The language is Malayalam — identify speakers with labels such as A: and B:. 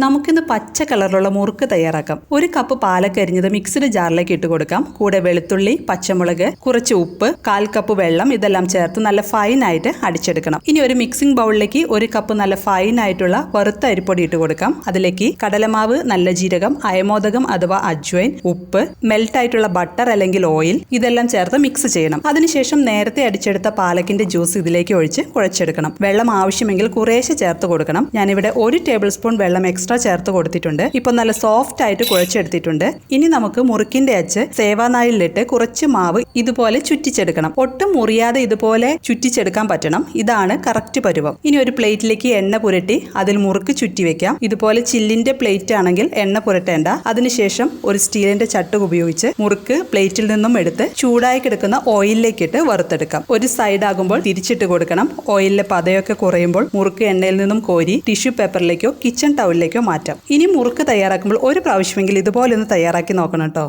A: നമുക്കിന്ന് പച്ച കളറിലുള്ള മുറുക്ക് തയ്യാറാക്കാം. ഒരു കപ്പ് പാലക്കരിഞ്ഞത് മിക്സിഡ് ജാറിലേക്ക് ഇട്ട് കൊടുക്കാം. കൂടെ വെളുത്തുള്ളി പച്ചമുളക് കുറച്ച് ഉപ്പ് കാൽ കപ്പ് വെള്ളം ഇതെല്ലാം ചേർത്ത് നല്ല ഫൈൻ ആയിട്ട് അടിച്ചെടുക്കണം. ഇനി ഒരു മിക്സിംഗ് ബൗളിലേക്ക് ഒരു കപ്പ് നല്ല ഫൈൻ ആയിട്ടുള്ള വറുത്ത അരിപ്പൊടി ഇട്ട് കൊടുക്കാം. അതിലേക്ക് കടലമാവ് നല്ല ജീരകം അയമോദകം അഥവാ അജ്വൈൻ ഉപ്പ് മെൽറ്റ് ആയിട്ടുള്ള ബട്ടർ അല്ലെങ്കിൽ ഓയിൽ ഇതെല്ലാം ചേർത്ത് മിക്സ് ചെയ്യണം. അതിനുശേഷം നേരത്തെ അടിച്ചെടുത്ത പാലക്കിന്റെ ജ്യൂസ് ഇതിലേക്ക് ഒഴിച്ച് കുഴച്ചെടുക്കണം. വെള്ളം ആവശ്യമെങ്കിൽ കുറേശ്ശെ ചേർത്ത് കൊടുക്കണം. ഞാനിവിടെ ഒരു ടേബിൾ സ്പൂൺ വെള്ളം എക്സ്ട്രാ ചേർത്ത് കൊടുത്തിട്ടുണ്ട്. ഇപ്പൊ നല്ല സോഫ്റ്റ് ആയിട്ട് കുഴച്ചെടുത്തിട്ടുണ്ട്. ഇനി നമുക്ക് മുറുക്കിന്റെ അച്ച് സേവാനായിലിട്ട് കുറച്ച് മാവ് ഇതുപോലെ ചുറ്റിച്ചെടുക്കണം. ഒട്ടും മുറിയാതെ ഇതുപോലെ ചുറ്റിച്ചെടുക്കാൻ പറ്റണം. ഇതാണ് കറക്റ്റ് പരുവം. ഇനി ഒരു പ്ലേറ്റിലേക്ക് എണ്ണ പുരട്ടി അതിൽ മുറുക്ക് ചുറ്റി വെക്കാം. ഇതുപോലെ ചില്ലിന്റെ പ്ലേറ്റ് ആണെങ്കിൽ എണ്ണ പുരട്ടേണ്ട. അതിനുശേഷം ഒരു സ്റ്റീലിന്റെ ചട്ടുക ഉപയോഗിച്ച് മുറുക്ക് പ്ലേറ്റിൽ നിന്നും എടുത്ത് ചൂടായി കിടക്കുന്ന ഓയിലിലേക്ക് ഇട്ട് വറുത്തെടുക്കാം. ഒരു സൈഡ് ആകുമ്പോൾ തിരിച്ചിട്ട് കൊടുക്കണം. ഓയിലിലെ പതയൊക്കെ കുറയുമ്പോൾ മുറുക്ക് എണ്ണയിൽ നിന്നും കോരി ടിഷ്യൂ പേപ്പറിലേക്കോ കിച്ചൺ ടവലിലേക്കോ മാറ്റാം. ഇനി മുറുക്ക് തയ്യാറാക്കുമ്പോൾ ഒരു പ്രാവശ്യമെങ്കിൽ ഇതുപോലെ ഒന്ന് തയ്യാറാക്കി നോക്കണം കേട്ടോ.